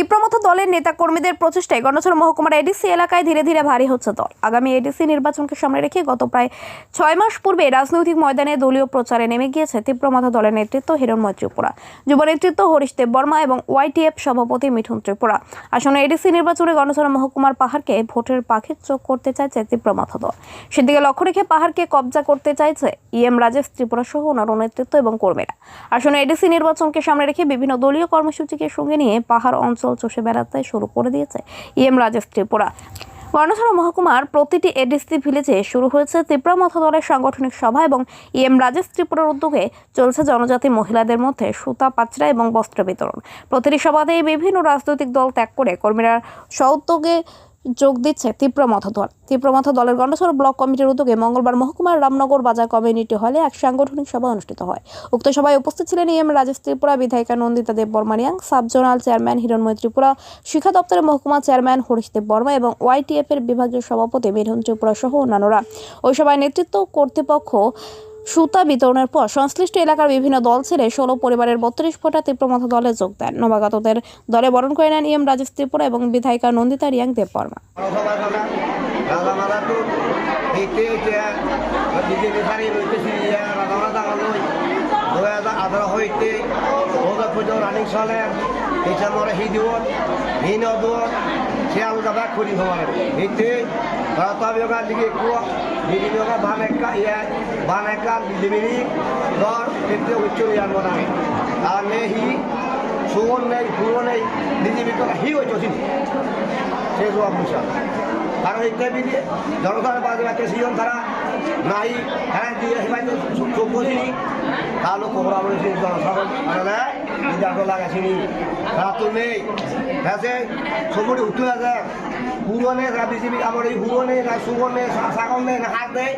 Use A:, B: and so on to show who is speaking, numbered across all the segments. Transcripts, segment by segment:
A: তীব্রমথ দলের নেতা কর্মীদের প্রচেষ্টায় গণচর মহকুমার এডিসি এলাকায় ধীরে ধীরে ভারী হচ্ছে দল। আগামী এডিসি নির্বাচনকে সামনে রেখে গত প্রায় ছয় মাস পূর্বে রাজনৈতিক ময়দানে দলীয় প্রচারে নেমে গিয়েছে তীব্রমথ দলের নেতৃত্ব হিরণময় ত্রিপুরা, যুব নেতৃত্ব হরিশ দেব বর্মা এবং ওয়াইটিএফ সভাপতি মিঠুন ত্রিপুরা। আসলে এডিসি নির্বাচনে গণচর মহকুমার পাহাড়কে ভোটের পাখির চোখ করতে চাইছে তীব্রমথ দল। সেদিকে লক্ষ্য রেখে পাহাড়কে কবজা করতে চাইছে ইএম রাজেশ ত্রিপুরা সহ অন্যান্য নেতৃত্ব এবং কর্মীরা। আসলে এডিসি নির্বাচনকে সামনে রেখে বিভিন্ন দলীয় কর্মসূচিকে সঙ্গে নিয়ে পাহাড় অঞ্চল চষে বেড়াতে শুরু করে দিয়েছে ইএম রাজেশ ত্রিপুরা। গণছড়া মহকুমার প্রতিটি এডিসি ভিলেজে শুরু হয়েছে তীব্রমথ দলের সাংগঠনিক সভা এবং ইএম রাজেশ ত্রিপুরার উদ্যোগে চলছে জনজাতি মহিলাদের মধ্যে সুতা, পাচরা এবং বস্ত্র বিতরণ। প্রতিটি সভাতেই বিভিন্ন রাজনৈতিক দল ত্যাগ করে কর্মীরা সউদ্যোগে যোগ দিচ্ছে তীব্রমথ দল তীব্রমথ দলের গণ্ডছড় ব্লক কমিটির উদ্যোগে মঙ্গলবার মহকুমার রামনগর বাজার কমিউনিটি হলে এক সাংগঠনিক সভা অনুষ্ঠিত হয়। উক্ত সভায় উপস্থিত ছিলেন ইএম রাজেশ ত্রিপুরা বিধায়িকা Nandita Deb বর্মানিয়াং sub zonal chairman Hiranmay Tripura শিক্ষা দপ্তরের মহকুমা চেয়ারম্যান হরিশ দেব বর্মা এবং ওয়াইটিএফ এর বিভাগীয় সভাপতি মিঠুন ত্রিপুরা সহ অন্যান্যরা। ওই সভায় নেতৃত্ব কর্তৃপক্ষ সুতা বিতরণের পর সংশ্লিষ্ট এলাকার বিভিন্ন দল ছেড়ে ষোলো পরিবারের বত্রিশ ফোটা তীব্রমথ দলে যোগ দেন। নবাগতদের দলে বরণ করে নেন ইএম রাজেশ ত্রিপুরা এবং বিধায়িকা নন্দিতা রিয়াং দেব বর্মা
B: সবাই সবাই রাজামারা তো এইতে এইতে বিজেপি সারি রইতেছি রাজামারা জাগা লই দুই হাজার আঠারো হইতে দুহাজার পর্যন্ত চলে এইটা মরে হি দিবন হি নদন সে আলু দাদা করি সমানে এইতে একা ইয়া বান একা দিবিনি দর এইতে উচ্চ ইয়ান বনাই আর নে হি সুগন নেই ফুরো নেই দিদি বিয়োগা হি হইতেছি শেষ হওয়া পয়সা কারণ এই দিয়ে জনতার বাজে একটা সিজন তারা নাই হ্যাঁ দিয়ে হিমাই তো চোখ বসিনি তাহলে খবর আমরা জনসাধারণ মানে দিদি লাগাছিনি তারা তো নেই হ্যাঁ সবুরি উঠতে আছে পুরো নেই না বিজেপি আমার এই নেই না সুগর নেই সাগর নেই না হাত নেই।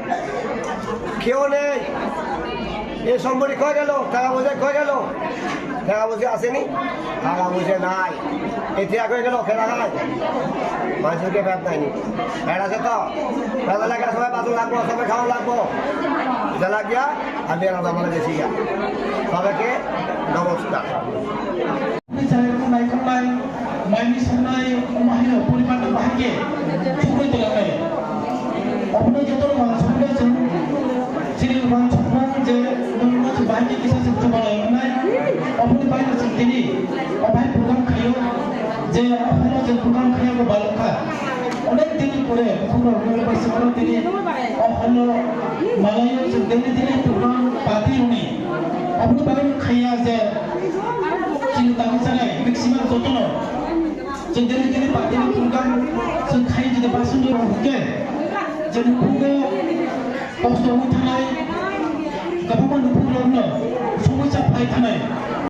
B: কেউ নেই এই সম্পত্তি কয়ে গেল? টাকা পয়সা কয়ে গেল? টাকা পয়সা আসেনি? টাকা পয়সা নাই। এতিয়া কয়ে গেল, খেলা খাই মানুষকে ব্যাপ নাইনি ব্যাট আছে তো? বেলা লাগে, সবাই বাঁচন লাগবো, সবাই খাওয়া লাগবো। বেলা গিয়া, আমি আর আমার গেছি গিয়া। সবাইকে নমস্কার
C: Tu, sini orang sampai je, orang tu bahagia kisah sebab malam mana, apa ni baik macam ini, apa yang program kayu, je apa je program kayu ke balaka, অনেক দিন পরে আপনারা কোনো দিনে অহলো মালায় যে দিনে দিনে প্রোগ্রাম পাতি উনি আপনি খাইয়া যে চিন্তা মিশালে ম্যাক্সিমাম যত্ন যে দিনে দিনে পাতি প্রোগ্রাম যে খাই যদি বাসন যে হুকে যে নুপুগে কষ্ট হয়ে থানায় গাবামা নুপুরनो সমস্যা ফাই থানায়